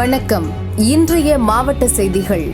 வணக்கம். இன்றைய மாவட்ட செய்திகள்.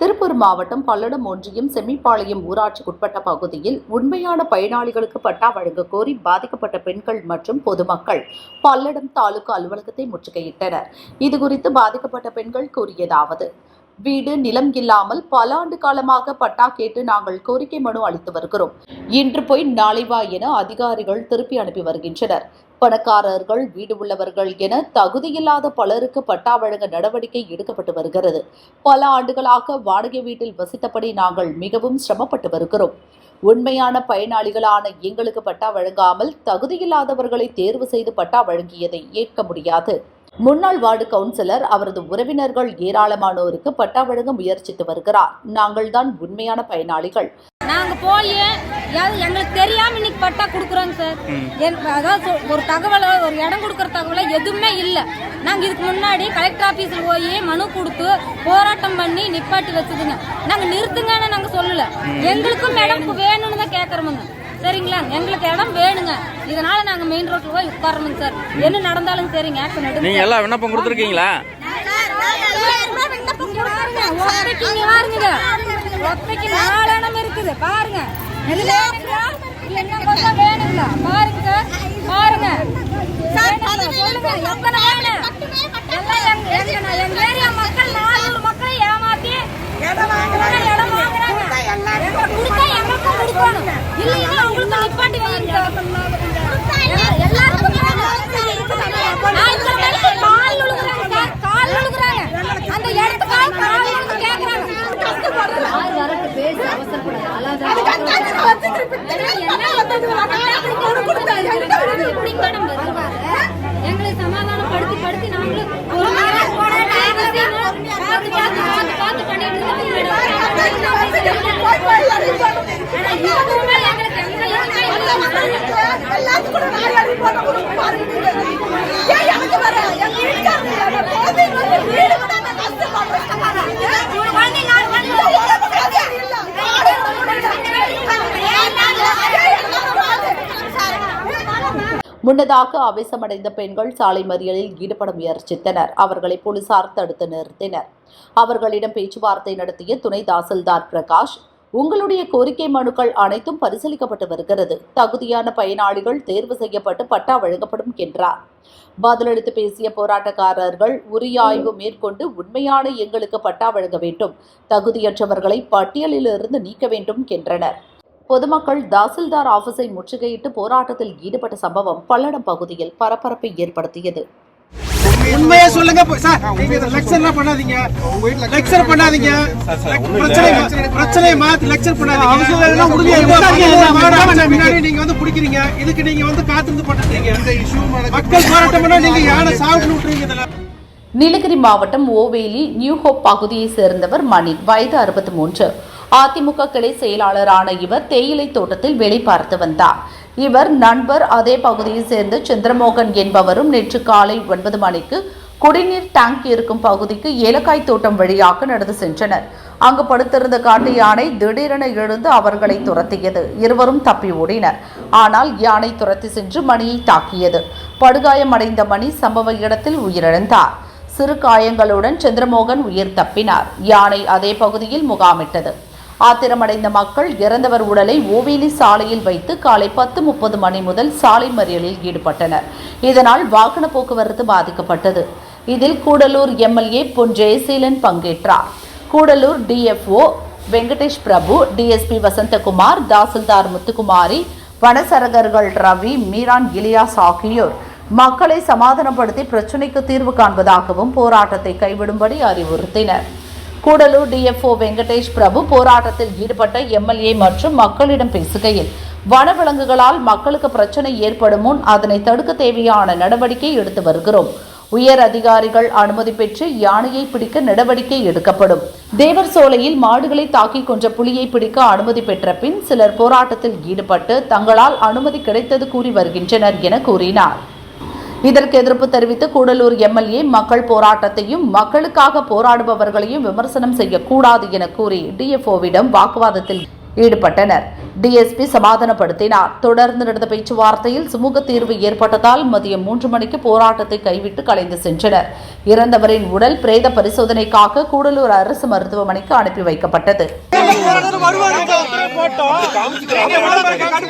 திருப்பூர் மாவட்டம் பல்லடம் ஒன்றியம் செம்மிப்பாளையம் ஊராட்சிக்குட்பட்ட பகுதியில் உண்மையான பயனாளிகளுக்கு பட்டா வழங்க கோரி பாதிக்கப்பட்ட பெண்கள் மற்றும் பொதுமக்கள் பல்லடம் தாலுகா அலுவலகத்தை முற்றுகையிட்டனர். இதுகுறித்து பாதிக்கப்பட்ட பெண்கள் கூறியதாவது வீடு நிலம் இல்லாமல் பல ஆண்டு காலமாக பட்டா கேட்டு நாங்கள் கோரிக்கை மனு அளித்து வருகிறோம். இன்று போய் நாளை வா என அதிகாரிகள் திருப்பி அனுப்பி வருகின்றனர். பணக்காரர்கள் வீடு உள்ளவர்கள் என தகுதியில்லாத பலருக்கு பட்டா வழங்க நடவடிக்கை எடுக்கப்பட்டு வருகிறது. பல ஆண்டுகளாக வாடகை வீட்டில் வசித்தபடி நாங்கள் மிகவும் சிரமப்பட்டு வருகிறோம். உண்மையான பயனாளிகளான எங்களுக்கு பட்டா வழங்காமல் தகுதியில்லாதவர்களை தேர்வு செய்து பட்டா வழங்கியதை ஏற்க முடியாது. முன்னாள் வார்டு கவுன்சிலர் அவரது உறவினர்கள் ஏராளமானோருக்கு பட்டா வழங்க முயற்சித்து வருகிறார். நாங்கள்தான் உண்மையான பயனாளிகள். நாங்க போய் எங்களுக்கு தெரியாம இன்னைக்கு பட்டா கொடுக்குறோங்க சார். என்- அதாவது சொ- ஒரு தகவலோ ஒரு இடம் கொடுக்குற தகவலோ எதுவுமே இல்லை. நாங்க இதுக்கு முன்னாடி கலெக்டர் ஆபீஸ்ல போய் மனு கொடுத்து போராட்டம் பண்ணி நிப்பாட்டி வச்சதுங்க. நாங்க நிறுத்துங்கன்னு நாங்க சொல்லல. எங்களுக்கும் இடம் வேணும்னு தான் கேக்குறோமுங்க. சரிங்களா? எங்களுக்கு இடம் வேணுங்க. இதனால நாங்க மெயின் ரோட்ல போய் உட்காரணுங்க சார். என்ன நடந்தாலும் சரிங்க. ஆக்ஷன் எடுங்க நீங்க எல்லாம் விண்ணப்பம் கொடுத்துருக்கீங்களா? இங்க பாருங்க ஒத்தைக்கு நாலு இடம் இருக்குது. பாருங்க. வேணுங்களா? பாருங்க. பாருங்க. வேணுங்களா? சொல்லுங்க. எத்தனை வேணும் எங்க ஏரியா மக்கள் நானூறு மக்களை ஏமாத்தி இடம் வாங்குறாங்க. கொடுக்கணும். இல்லைன்னா நிப்பாட்டி வைங்க சார் எல்லாருக்கும் வேணும். நான் இந்த வரைக்கும் கால் விழுகுறாங்க சார், கால் விழுகுறாங்க. அந்த இடத்துக்காக கால் விழுந்து கேக்குறாங்க. மேடம் வருவாங்க? எங்களை சமாதானப்படுத்தி படுத்தி நாங்களும் ஒரு நேரம் பார்த்து பார்த்து பார்த்து பார்த்து பண்ணிட்டு இருக்கோம் மேடம். ஆனா இதுவுமே எங்களுக்கு எந்த யோசனையும் இல்லை. ஒரு குழந்தை நாலு முன்னதாக ஆவேசமடைந்த பெண்கள் சாலை மறியலில் ஈடுபட முயற்சித்தனர். அவர்களை போலீசார் தடுத்து நிறுத்தினர். அவர்களிடம் பேச்சுவார்த்தை நடத்திய துணை தாசில்தார் பிரகாஷ் உங்களுடைய கோரிக்கை மனுக்கள் அனைத்தும் பரிசீலிக்கப்பட்டு வருகிறது. தகுதியான பயனாளிகள் தேர்வு செய்யப்பட்டு பட்டா வழங்கப்படும் என்றார். பதிலளித்து பேசிய போராட்டக்காரர்கள் உரிய ஆய்வு மேற்கொண்டு உண்மையான எங்களுக்கு பட்டா வழங்க வேண்டும். தகுதியற்றவர்களை பட்டியலிலிருந்து நீக்க வேண்டும் என்றனர். பொதுமக்கள் தாசில்தார் ஆபீஸை முற்றுகையிட்டு போராட்டத்தில் ஈடுபட்ட சம்பவம் பல்லடம் பகுதியில் பரபரப்பை ஏற்படுத்தியது. உண்மையா சொல்லுங்க சார் நீங்க லெக்சர்லாம் பண்ணாதீங்க. லெக்சர் பண்ணாதீங்க. பிரச்சனை பிரச்சனையை மாத்தி லெக்சர் பண்ணாதீங்க. முன்னாடி நீங்க வந்து பிடிக்கிறீங்க. இதுக்கு நீங்க வந்து காத்திருந்து பண்ணுறீங்க மக்கள் போராட்டம் பண்ணா நீங்க யாரை சாப்பிட்டு விட்டுறீங்க நீலகிரி மாவட்டம் ஓவேலி நியூ ஹோப் பகுதியைச் சேர்ந்தவர் மணி வயது அறுபத்தி மூன்று. அதிமுக கிளை செயலாளரான இவர் தேயிலை தோட்டத்தில் வேலை பார்த்து வந்தார். இவர் நண்பர் அதே பகுதியைச் சேர்ந்த சந்திரமோகன் என்பவரும் நேற்று காலை ஒன்பது மணிக்கு குடிநீர் டேங்க் இருக்கும் பகுதிக்கு ஏலக்காய் தோட்டம் வழியாக நடந்து சென்றனர். அங்கு படுத்திருந்த காட்டு யானை திடீரென எழுந்து அவர்களை துரத்தியது. இருவரும் தப்பி ஓடினர். ஆனால் யானை துரத்தி சென்று மணியை தாக்கியது. படுகாயமடைந்த மணி சம்பவ இடத்தில் உயிரிழந்தார். சிறு காயங்களுடன் சந்திரமோகன் உயிர் தப்பினார். யானை அதே பகுதியில் முகாமிட்டது. ஆத்திரமடைந்த மக்கள் இறந்தவர் உடலை ஓவேலி சாலையில் வைத்து காலை பத்து முப்பது மணி முதல் சாலை மறியலில் ஈடுபட்டனர். இதனால் வாகன போக்குவரத்து பாதிக்கப்பட்டது. இதில் கூடலூர் எம்எல்ஏ பொன் ஜெயசீலன் பங்கேற்றார். கூடலூர் டிஎஃப்ஓ வெங்கடேஷ் பிரபு டிஎஸ்பி வசந்தகுமார் தாசில்தார் முத்துக்குமாரி வனசரகர்கள் ரவி மீரான் இலியாஸ் ஆகியோர் மக்களை சமாதானப்படுத்தி பிரச்சினைக்கு தீர்வு காண்பதாகவும் போராட்டத்தை கைவிடும்படி அறிவுறுத்தினர். கூடலூர் டிஎஃப்ஓ வெங்கடேஷ் பிரபு போராட்டத்தில் ஈடுபட்ட எம்எல்ஏ மற்றும் மக்களிடம் பேசுகையில் வனவிலங்குகளால் மக்களுக்கு பிரச்சனை ஏற்படும் முன் அதனை தடுக்க தேவையான நடவடிக்கை எடுத்து வருகிறோம். உயர் அதிகாரிகள் அனுமதி பெற்று யானையை பிடிக்க நடவடிக்கை எடுக்கப்படும். தேவர் சோலையில் மாடுகளை தாக்கி கொன்ற புலியை பிடிக்க அனுமதி பெற்ற பின் சிலர் போராட்டத்தில் ஈடுபட்டு தங்களால் அனுமதி கிடைத்தது கூறி வருகின்றனர் என கூறினார். இதற்கு எதிர்ப்பு தெரிவித்து கூடலூர் எம்எல்ஏ மக்கள் போராட்டத்தையும் மக்களுக்காக போராடுபவர்களையும் விமர்சனம் செய்யக்கூடாது என கூறி டிஎஃப்ஓவிடம் வாக்குவாதத்தில் ஈடுபட்டனர். டிஎஸ்பி சமாதானப்படுத்தினார். தொடர்ந்து நடந்த பேச்சுவார்த்தையில் சுமூக தீர்வு ஏற்பட்டதால் மதியம் மூன்று மணிக்கு போராட்டத்தை கைவிட்டு கலைந்து சென்றனர். இறந்தவரின் உடல் பிரேத பரிசோதனைக்காக கூடலூர் அரசு மருத்துவமனைக்கு அனுப்பி வைக்கப்பட்டது.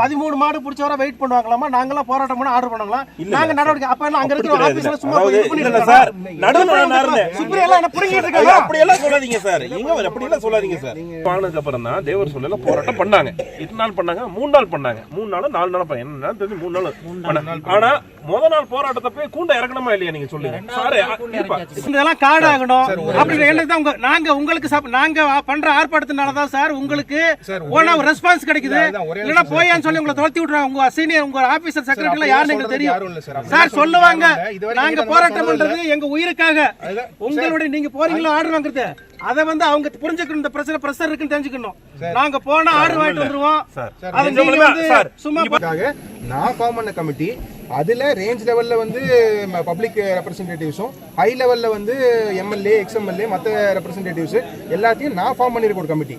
பதிமூணு மாடு பிடிச்ச வர வெயிட் பண்ணுவாங்களாமா நாங்களாம் போராட்டம் பண்ண ஆர்டர் பண்ணுவாங்களா நாங்க நடவடிக்கை அப்ப என்ன அங்க இருக்கிற ஆபீஸ்ல சும்மா போய் இல்ல. சார் நடுவுல சுப்ரியா எல்லாம் என்ன இருக்காங்க? அப்படி எல்லாம் சொல்லாதீங்க சார். எங்க வர அப்படி எல்லாம் சொல்லாதீங்க சார். ஆனதுக்கு அப்புறம் தான் தேவர் சொல்லல போராட்டம் பண்ணாங்க. எத்தனை நாள் பண்ணாங்க மூணு நாள் பண்ணாங்க. மூணு நாள் நாலு நாள் பண்ணாங்க. என்ன தெரிஞ்சு மூணு நாள். ஆனா முத நாள் போராட்டத்தை போய் கூண்ட இறக்கணுமா இல்லையா நீங்க சொல்லுங்க? சார். இதெல்லாம் ஆகணும். அப்படி தான் உங்க நாங்க உங்களுக்கு நாங்க பண்ற ஆர்ப்பாட்டத்தினால தான் சார் உங்களுக்கு ஓனா ரெஸ்பான்ஸ் கிடைக்குது. இல்லனா சொல்லி உங்களை துரத்தி விட்டுறாங்க உங்க சீனியர் உங்க ஆபீசர் செக்ரட்டரி யாருன்னு எங்களுக்கு தெரியும். சார் சொல்லுவாங்க. நாங்க போராட்டம் பண்றது எங்க உயிருக்காக. உங்களுடைய நீங்க போறீங்களா ஆர்டர் வாங்குறது அதை வந்து அவங்க புரிஞ்சுக்கணும். இந்த பிரச்சனை பிரஷர் இருக்குன்னு தெரிஞ்சுக்கணும். நாங்க போனா ஆர்டர் வாங்கிட்டு வந்துருவோம். சும்மா நான் ஃபார்ம் பண்ண கமிட்டி அதுல ரேஞ்ச் லெவல்ல வந்து பப்ளிக் ரெப்ரசன்டேட்டிவ்ஸும் ஹை லெவல்ல வந்து எம்எல்ஏ எக்ஸ்எம்எல்ஏ மத்த ரெப்ரசன்டேட்டிவ்ஸ் எல்லாத்தையும் நான் ஃபார்ம் பண்ணிருக்க ஒரு கமிட்டி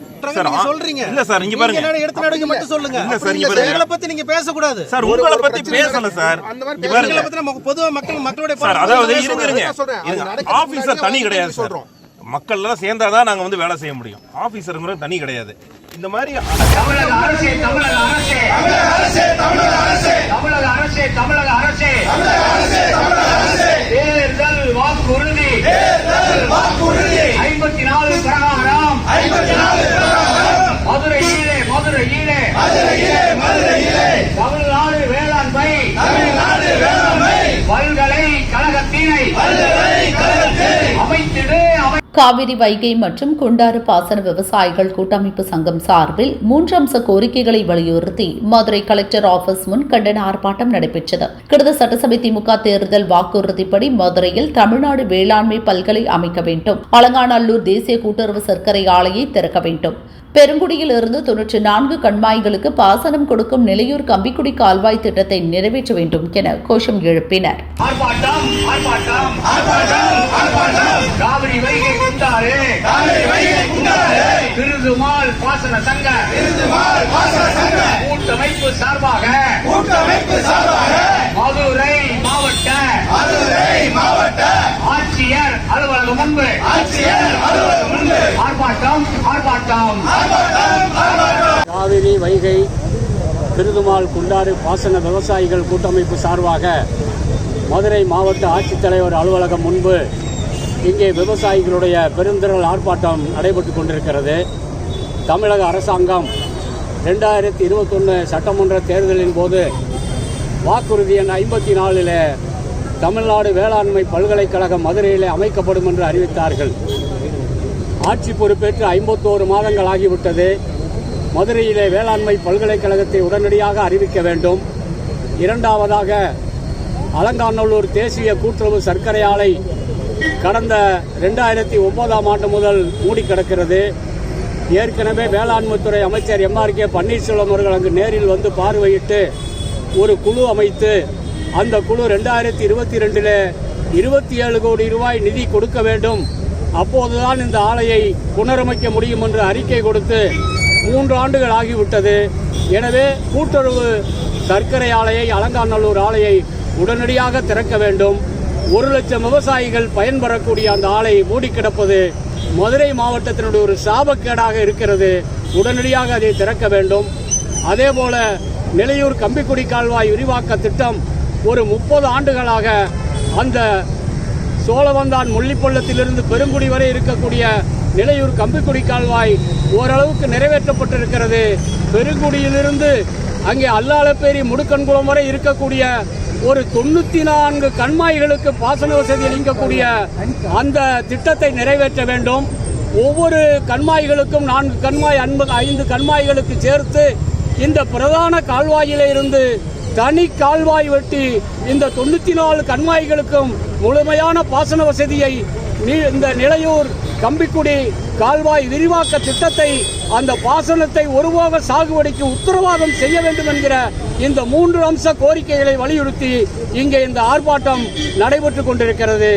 சொல்றீங்க. இல்ல சார், இங்க பாருங்க. எடுத்த நடவடிக்கை மட்டும் சொல்லுங்க. இல்ல சார், இங்க பாருங்க. எங்களை பத்தி நீங்க பேசக்கூடாது. சார் உங்களை பத்தி பேசல சார். அந்த மாதிரி எங்களை பத்தி நம்ம பொதுவா மக்கள் மக்களுடைய சார் அதாவது இருங்க. இருங்க. ஆபீசர் தனி கிடையாது சொல்றோம். மக்கள்லாம் சேர்ந்தா தான் நாங்கள் வந்து வேலை செய்ய முடியும். ஆஃபீஸருங்கிற தனி கிடையாது. இந்த மாதிரி ஐம்பத்தி நாலு பிரகாரம். மதுரையிலே மதுரையிலே. மதுரையிலே தமிழ்நாடு வேளாண்மை. தமிழ்நாடு வேளாண்மை. பல்கலைக்கழகத்தினை. காவிரி வைகை மற்றும் குண்டாறு பாசன விவசாயிகள் கூட்டமைப்பு சங்கம் சார்பில் மூன்று அம்ச கோரிக்கைகளை வலியுறுத்தி மதுரை கலெக்டர் ஆபீஸ் முன் கண்டன ஆர்ப்பாட்டம் நடைபெற்றது. கடந்த சட்டசபை திமுக தேர்தல் வாக்குறுதிப்படி மதுரையில் தமிழ்நாடு வேளாண்மை பல்கலை அமைக்க வேண்டும். அலங்காநல்லூர் தேசிய கூட்டுறவு சர்க்கரை ஆலையை திறக்க வேண்டும். பெருங்குடியில் இருந்து தொன்னூற்றி நான்கு கண்மாய்களுக்கு பாசனம் கொடுக்கும் நிலையூர் கம்பிக்குடி கால்வாய் திட்டத்தை நிறைவேற்ற வேண்டும் என கோஷம் எழுப்பினர். சார்பாக மாவட்ட மதுரை மாவட்ட ஆட்சியர் அலுவலகம் முன்பு. ஆட்சியர் அலுவலகம் முன்பு. ஆர்ப்பாட்டம் ஆர்ப்பாட்டம். காவிரி வைகை திருதுமால் குண்டாறு பாசன விவசாயிகள் கூட்டமைப்பு சார்பாக மதுரை மாவட்ட ஆட்சித்தலைவர் அலுவலகம் முன்பு இங்கே விவசாயிகளுடைய பெருந்திரள் ஆர்ப்பாட்டம் நடைபெற்று கொண்டிருக்கிறது. தமிழக அரசாங்கம் ரெண்டாயிரத்தி இருபத்தொன்று சட்டமன்ற தேர்தலின் போது வாக்குறுதி எண் ஐம்பத்தி நாலில் தமிழ்நாடு வேளாண்மை பல்கலைக்கழகம் மதுரையிலே அமைக்கப்படும் என்று அறிவித்தார்கள். ஆட்சி பொறுப்பேற்று ஐம்பத்தோரு மாதங்கள் ஆகிவிட்டது மதுரையிலே வேளாண்மை பல்கலைக்கழகத்தை உடனடியாக அறிவிக்க வேண்டும். இரண்டாவதாக அலங்காநல்லூர் தேசிய கூட்டுறவு சர்க்கரை ஆலை கடந்த ரெண்டாயிரத்தி ஒன்பதாம் ஆண்டு முதல் மூடி கிடக்கிறது ஏற்கனவே வேளாண்மைத்துறை அமைச்சர் எம்ஆர் கே பன்னீர்செல்வம் அவர்கள் அங்கு நேரில் வந்து பார்வையிட்டு ஒரு குழு அமைத்து அந்த குழு ரெண்டாயிரத்தி இருபத்தி ரெண்டில் இருபத்தி ஏழு கோடி ரூபாய் நிதி கொடுக்க வேண்டும். அப்போதுதான் இந்த ஆலையை புனரமைக்க முடியும் என்று அறிக்கை கொடுத்து மூன்று ஆண்டுகள் ஆகிவிட்டது. எனவே கூட்டுறவு சர்க்கரை ஆலையை அலங்காநல்லூர் ஆலையை உடனடியாக திறக்க வேண்டும். ஒரு லட்சம் விவசாயிகள் பயன்பெறக்கூடிய அந்த ஆலை மூடி கிடப்பது மதுரை மாவட்டத்தினுடைய ஒரு சாபக்கேடாக இருக்கிறது. உடனடியாக அதை திறக்க வேண்டும். அதேபோல நிலையூர் கம்பிக்குடி கால்வாய் விரிவாக்க திட்டம் ஒரு முப்பது ஆண்டுகளாக அந்த சோழவந்தான் முள்ளிப்பள்ளத்திலிருந்து பெருங்குடி வரை இருக்கக்கூடிய நிலையூர் கம்பிக்குடி கால்வாய் ஓரளவுக்கு நிறைவேற்றப்பட்டிருக்கிறது. பெருங்குடியிலிருந்து அங்கே அல்லாலப்பேரி முடுக்கன்குளம் வரை இருக்கக்கூடிய ஒரு தொண்ணூத்தி நான்கு கண்மாய்களுக்கு பாசன வசதி அளிக்கக்கூடிய அந்த திட்டத்தை நிறைவேற்ற வேண்டும். ஒவ்வொரு கண்மாய்களுக்கும் நான்கு கண்மாய் அன்பது ஐந்து கண்மாய்களுக்கு சேர்த்து இந்த பிரதான கால்வாயிலிருந்து தனி கால்வாய் வெட்டி இந்த தொண்ணூத்தி நாலு கண்மாய்களுக்கும் முழுமையான பாசன வசதியை நீ- இந்த நிலையூர் கம்பிக்குடி கால்வாய் விரிவாக்க திட்டத்தை அந்த பாசனத்தை ஒருபோக சாகுபடிக்கு உத்தரவாதம் செய்ய வேண்டும் என்கிற இந்த மூன்று அம்ச கோரிக்கைகளை வலியுறுத்தி இங்கே இந்த ஆர்ப்பாட்டம் நடைபெற்றுக் கொண்டிருக்கிறது.